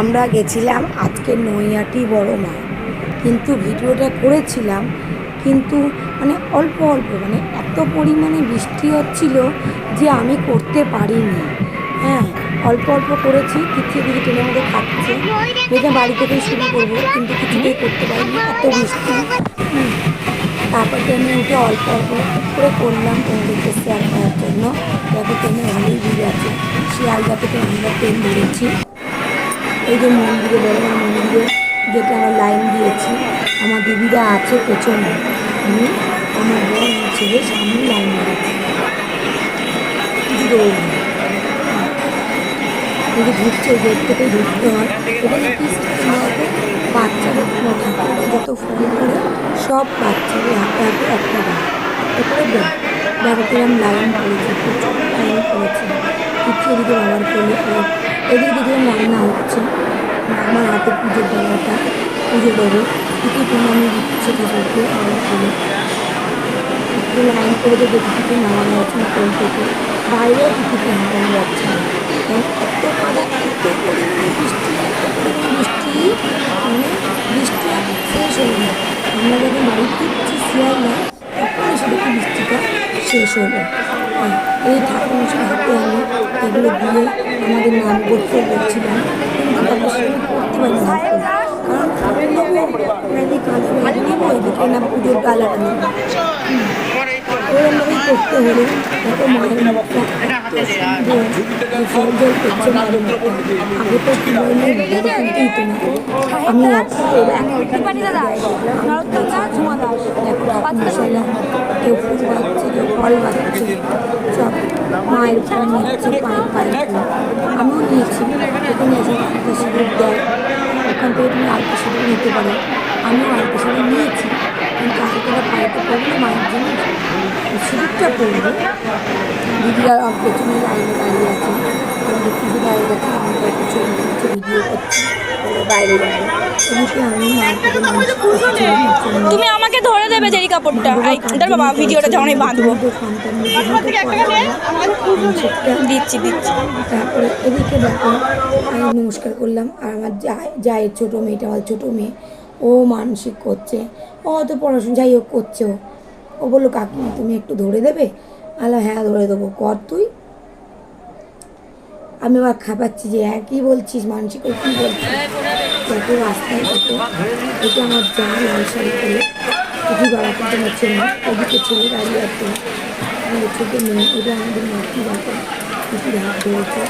আমরা গেছিলাম আজকে নৈয়াটি বড় মা। কিন্তু ভিডিওটা করেছিলাম, কিন্তু মানে অল্প অল্প মানে এত পরিমাণে বৃষ্টি হচ্ছিল যে আমি করতে পারিনি। হ্যাঁ অল্প অল্প করেছি, কিছু কিছু টেনে মধ্যে খাচ্ছে। ভেবে বাড়ি থেকেই শুরু করব, কিন্তু কিছুতেই করতে পারিনি, এত বৃষ্টি। তারপর ট্রেনে উঠে অল্প অল্প করে করলাম তোমাদেরকে শেয়ার করার জন্য। যাতে ট্রেনে ভালোই ভিড় আছে। শিয়ালদা থেকে আমরা ট্রেন ধরেছি। এই যে মন্দিরে বড় মন্দিরে যেটা আমরা লাইন দিয়েছি, আমার দিদিরা আছে পেছনে। আমি, আমার বড় ছেলে সামনে লাইন দিয়েছি। দুটো এই যে ঢুকছে গেট থেকে ঢুকতে হয়। এখানে কি ঠাকুরকে যত ফোন করে, সব বাচ্চাদের হাতে হাতে একটা ব্যাগ এরপরে ব্যাগ ব্যাগে কিরম লাইন করেছে প্রচুর লাইন করেছে। কিছু ব্যবহার করলে আর এদিকে দেখলাম রান্না হচ্ছে। আমার হাতে পুজোর দেওয়াটা পুজো দেবো। কিছু প্রণামি দিচ্ছে ঠাকুরকে আমার একটু লাইন করে যে দেখতে নামানো যাচ্ছে না কোল থেকে। বাইরেও কিছুতে নামানো যাচ্ছে না। পরিমাণে বৃষ্টি মানে বৃষ্টি শেষ হলো না। আমরা যখন বাড়ি ফিরছি শিয়ালদা তখন এসে দেখি বৃষ্টিটা শেষ হলো। হ্যাঁ, এই ঠাকুর হাতে আমি এগুলো দিয়ে আমাদের নাম করতে বলছিলাম। কিন্তু তাদের সঙ্গে করতে পারি না। কারণ ঠাকুর নেব ভালো নেব এদিকে না পুজোর গালাটা নেব ওরমভাবেই করতে হলো এত মায়ের মুখটা জল জল করছে মায়ের মুখটা। আগে তো কি বলে বলে কিনতেই না আমি মশলা কেউ ফুল বাচ্ছে কেউ ফল বাচ্ছে সব মায়ের ফল নিচ্ছে পায়ের ফুল আমিও নিয়েছি এখানে এসে আলতা সিঁদুর দেয় ওখান থেকে তুমি আলতা সিঁদুর নিতে পারো আমিও আলতা সিঁদুর নিয়েছি কিন্তু আলতাটা পায়েতে পড়লে মায়ের জন্য সিঁদুরটা পড়বে দিদিরা পেছনে লাইনে দাঁড়িয়ে আছে পুজো দাঁড়িয়ে গেছে আমরা একটু ভিডিও করছি বাইরে যাবে তুমি আমাকে ধরে দেবে কাপড়টা। এই দাঁড়া বাবা, ভিডিওটা যখন বাঁধবো। দিচ্ছি দিচ্ছি। তারপরে এদিকে দেখো, আমি নমস্কার করলাম, আর আমার যা- জায়ের ছোটো মেয়েটা, আমার ছোটো মেয়ে, ও মানসিক করছে। ও তো পড়াশোনা, যাই হোক করছে ও। বলল, কাকিমা, তুমি একটু ধরে দেবে? আলো হ্যাঁ ধরে দেবো। কর তুই। আমি আবার খাপাচ্ছি যে হ্যাঁ কী বলছিস? মানসিক কী বলছিস? দেখো রাস্তায় দেখো এটা আমার যা লাল শাড়ি পরে দিদি বাবা কিন্তু হচ্ছে না। ওদিকে ছেলে দাঁড়িয়ে আছে আমাদের ছোটো মেয়ে ওটা আমাদের মাতৃ বাবা দিদির হাত ধরেছে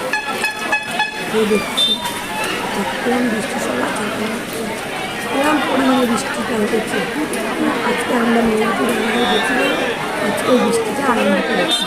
ও দেখছি। এরকম বৃষ্টি সবাই এরকম পরিমাণে বৃষ্টিটা হয়েছে। আজকে আমরা মেয়েদের আজকে বৃষ্টিটা আরম্ভ করেছি।